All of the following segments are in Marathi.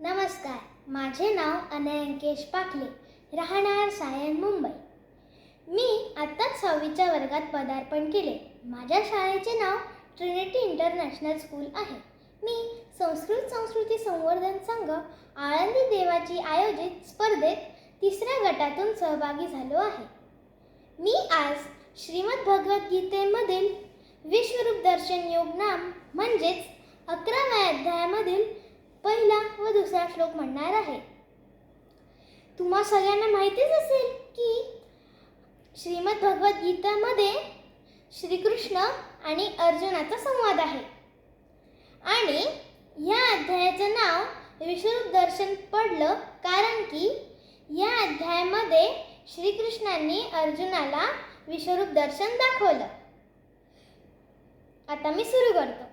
नमस्कार माझे नाव अनयंकेश पाखले राहणार सायन मुंबई. मी आत्ताच सहावीच्या वर्गात पदार्पण केले. माझ्या शाळेचे नाव ट्रिनिटी इंटरनॅशनल स्कूल आहे. मी संस्कृत संस्कृती संवर्धन संघ आळंदी देवाची आयोजित स्पर्धेत तिसऱ्या गटातून सहभागी झालो आहे. मी आज श्रीमद भगवद्गीतेमधील विश्वरूप दर्शन योग नाम म्हणजेच अकराव्या अध्यायामधील पहिला व दुसरा श्लोक म्हणणार आहे. तुम्हा सगळ्यांना माहितीच असेल की श्रीमद भगवद्गीतामध्ये श्रीकृष्ण आणि अर्जुनाचा संवाद आहे. आणि या अध्यायाचं नाव विश्वरूप दर्शन पडलं कारण की या अध्यायामध्ये श्रीकृष्णांनी अर्जुनाला विश्वरूप दर्शन दाखवलं. आता मी सुरू करतो.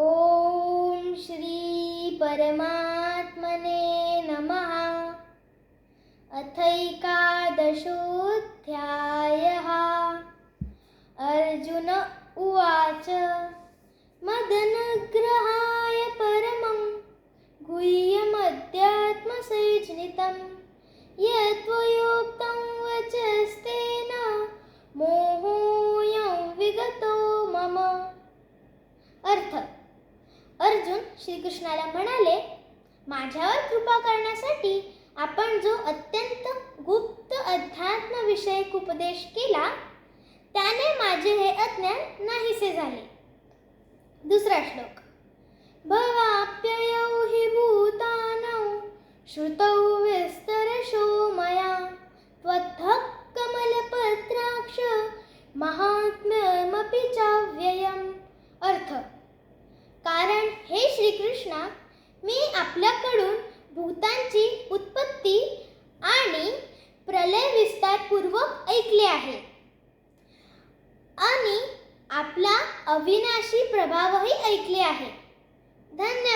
ओम श्री परमात्मने नमः। अथैकादशोऽध्यायः। अर्जुन उवाच मदनग्रहाय परमं गुह्यमध्यात्मसैज्ञितं यत्त्वयोक्तं वचस्ते श्रीकृष्णाला म्हणाले माझ्यावर कृपा करण्यासाठी आपण जो अत्यंत गुप्त अध्यात्मविषयक उपदेश केला त्याने माझे हे अज्ञान नाहीसे झाले. दुसरा श्लोक भवाप्ययौ हि भूतानौ श्रुतौ विस्तरशो मया त्वत्तः कमलपत्राक्ष महात्म्यमपि चाव्ययम् अर्थ हे श्रीकृष्णा मी आपल्याकडून भूतांची उत्पत्ती आणि प्रलय विस्तारपूर्वक ऐकले आहे. आणि आपला अविनाशी प्रभावही ऐकले आहे. धन्यवाद.